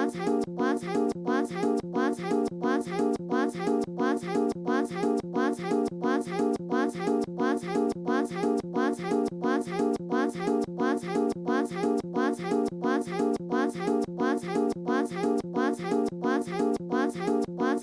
사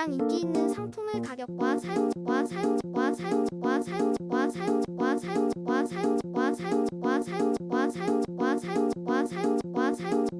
가장 인기 있는 상품의 가격과 사용과 사용과 사용과 사용과 사용과 사용과 사용과 사용과 사용과 사용과 사용과 사용과 사용과 사용과